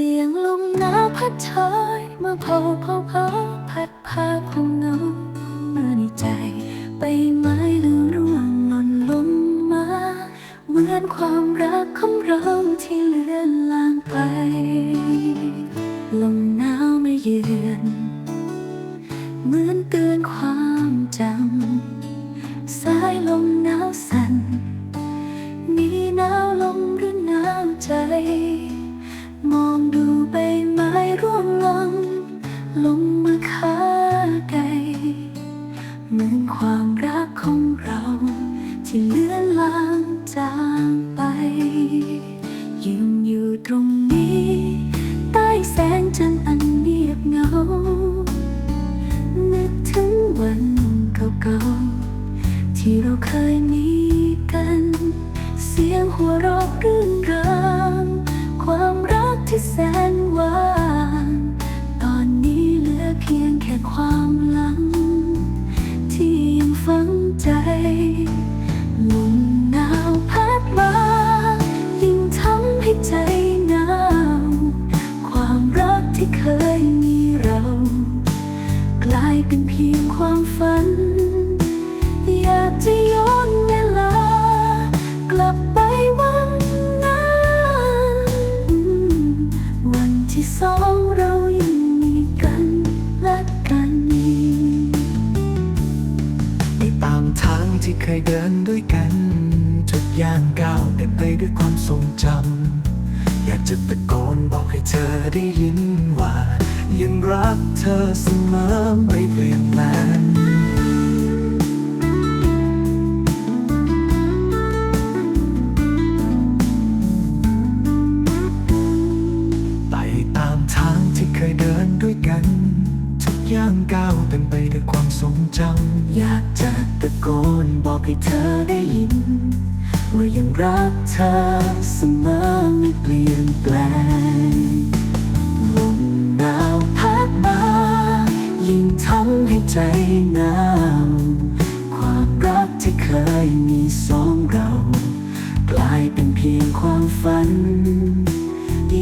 สียงลมหนาวพัดเชยมาเผาเผาเผาพัดพาคงเงามาในใจใบไม้ลืมร่วงหล่นลงมาเหมือนความรักของเราที่เลือนลางไป ลมหนาวไม่เยือนเหมือนเตือนความจำสายลมหนาวสั่นมีหนาวลมหรือหนาวใจ ความรักของเรา ที่เลือนลางจางไป ยืนอยู่ตรงนี้ ใต้แสงจันทร์อันเงียบเงา นึกถึงวันเก่าๆ ที่เราเคยมีกัน เสียงหัวเราะรื่นเริงความรักที่แสน ฝังใจลมหนาวพัดมายิ่งทำให้ใจหนาวความรักที่เคยมีเรา กลายเป็นเพียงความฝัน อยากจะย้อนเวลา กลับไปวันนั้นวันที่สองามทางที่เคยเดินด้วยกัน ทุกย่างก้าวเต็มไปด้วยความทรงจำ อยากจะตะโกนบอกให้เธอได้ยินว่า ยังรักเธอเสมอไม่เปลี่ยนแปลง รงจำอยากจะตะโกนบอกให้เธอได้ยิน ว่ายังรักเธอเสมอไม่เปลี่ยนแปลงลมหนาวพัดมา ยิ่งทำให้ใจหนาวความรักที่เคยมีสองเรา กลายเป็นเพียงความฝัน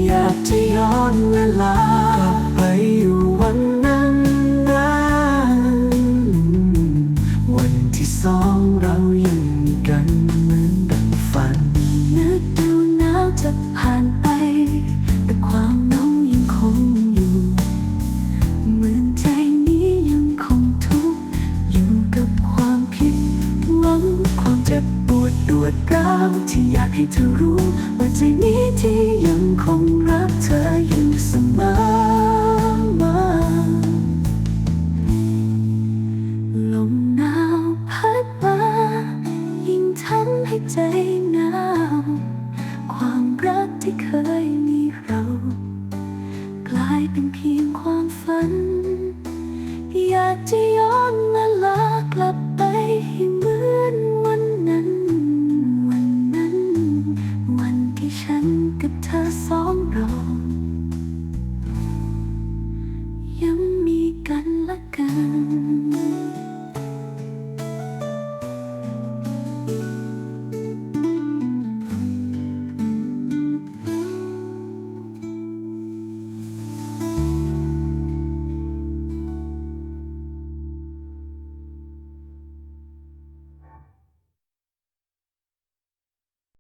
อยากจะย้อนเวลา จะผ่านไป แต่ความนองยังคงอยู่ เหมือนใจนี้ยังคงทุกข์อยู่กับความผิดหวังความเจ็บปวดดวดร้าวที่อยากให้เธอรู้ว่าใจนี้ที่ากจะย้อนและลากลับไปให้เหมือนวันนั้น วันนั้น วันที่ฉันกับเธอสองเรายังมีกันและกัน